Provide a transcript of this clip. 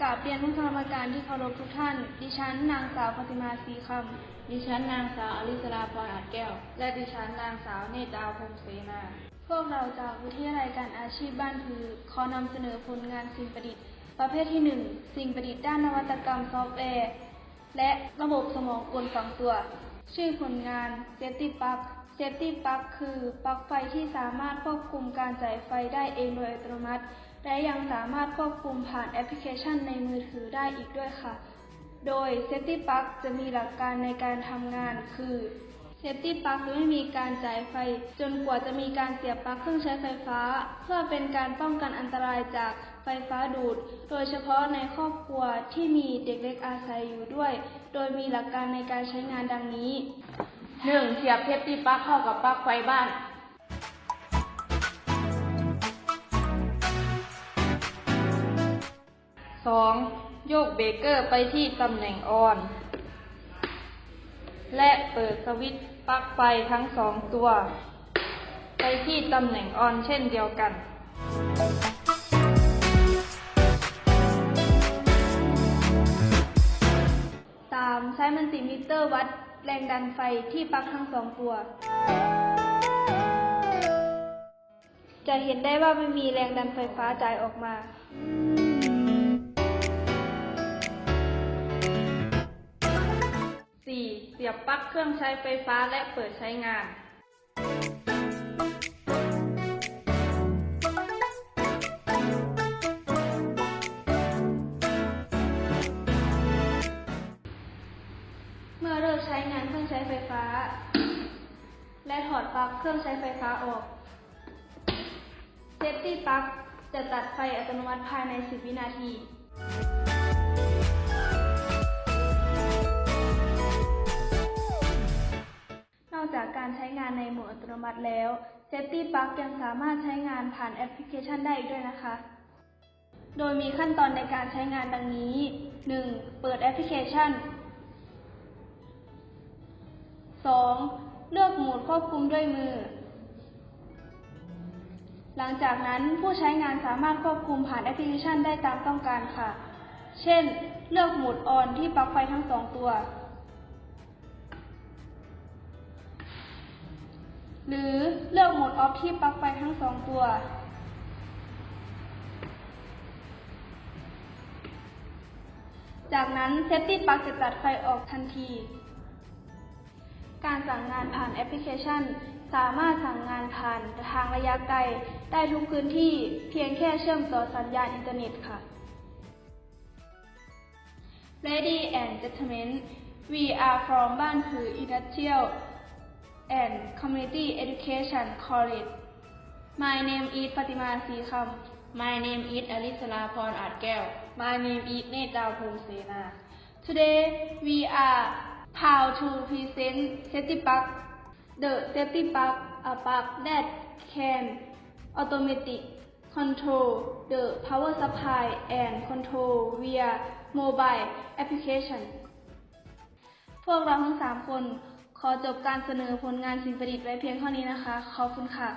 กราบเรียนผู้กรรมการที่เคารพทุกท่าน ดิฉันนางสาวปฏิมาศรีคำ ดิฉันนางสาวอลิสราพรอาจแก้ว และดิฉันนางสาวเนตรดาวพงศ์เสนา พวกเราจากวิทยาลัยการอาชีพบ้านผือ ขอนำเสนอผลงานสิ่งประดิษฐ์ ประเภทที่ 1 สิ่งประดิษฐ์ด้านนวัตกรรมซอฟต์แวร์ และระบบสมองกลฝังตัว ชื่อผลงาน Safety Plug Safety Plug คือปลั๊กไฟที่สามารถควบคุมการจ่ายไฟได้เองโดยอัตโนมัติ และยังสามารถควบคุมผ่านแอปพลิเคชันในมือถือได้อีกด้วยค่ะ โดย Safety Plug จะมีหลักการในการทำงานคือ Safety Plug จะไม่มีการจ่ายไฟ จนกว่าจะมีการเสียบปลั๊กเครื่องใช้ไฟฟ้า เพื่อเป็นการป้องกันอันตรายจากไฟฟ้าดูด โดยเฉพาะในครอบครัวที่มีเด็กเล็กอาศัยอยู่ด้วย โดยมีหลักการในการใช้งานดังนี้ หนึ่งเสียบเทปที่ปลั๊กเข้ากับปลั๊กไฟบ้านสองโยกเบรกเกอร์ไปที่ตำแหน่งออน และเปิดสวิตช์ปลั๊กไฟทั้งสองตัว ไปที่ตำแหน่งออนเช่นเดียวกัน 3. ใช้มัลติมิเตอร์วัด แรงดันไฟที่ปลั๊กทั้งสองตัว จะเห็นได้ว่าไม่มีแรงดันไฟฟ้าจ่ายออกมาสี่เสียบปลั๊กเครื่องใช้ไฟฟ้าและเปิดใช้งาน ช้งานเครื่องใช้ไฟฟ้า และถอดปลั๊กเครื่องใช้ไฟฟ้าออกเซฟตี้ปลั๊กจะตัดไฟอัตโนมัติภายใน 10 วินาทีนอกจากการใช้งานในโหมดอัตโนมัติแล้ว Safety Plug ยังสามารถใช้งานผ่านแอปพลิเคชันได้อีกด้วยนะคะ โดยมีขั้นตอนในการใช้งานดังนี้ 1. เปิดแอปพลิเคชัน 2. เลือกโหมดควบคุมด้วยมือ หลังจากนั้นผู้ใช้งานสามารถควบคุมผ่านแอปพลิเคชันได้ตามต้องการค่ะ เช่น เลือกโหมดออนที่ปลั๊กไฟทั้งสองตัว หรือเลือกโหมดออฟที่ปลั๊กไฟทั้งสองตัวจากนั้นเซตตี้ปลั๊กจะตัดไฟออกทันที การสั่งงานผ่านแอปพลิเคชัน สามารถสั่งงานผ่านทางระยะไกล ได้ทุกพื้นที่เพียงแค่เชื่อมต่อสัญญาณอินเทอร์เน็ตค่ะ Lady and gentlemen we are from บ้านผือ Industrial and Community Education College My name is ปฏิมาศีคำ My name is อลิสราพรอาจแก้ว My name is เนตดาวพงศ์เสนา Today we are proud to present safety plug the safety plug a plug that can automatic control the power supply and control via mobile application พวกเราทั้งสามคนขอจบการเสนอผลงานสิ่งประดิษฐ์ไว้เพียงเท่านี้นะคะ ขอบคุณค่ะ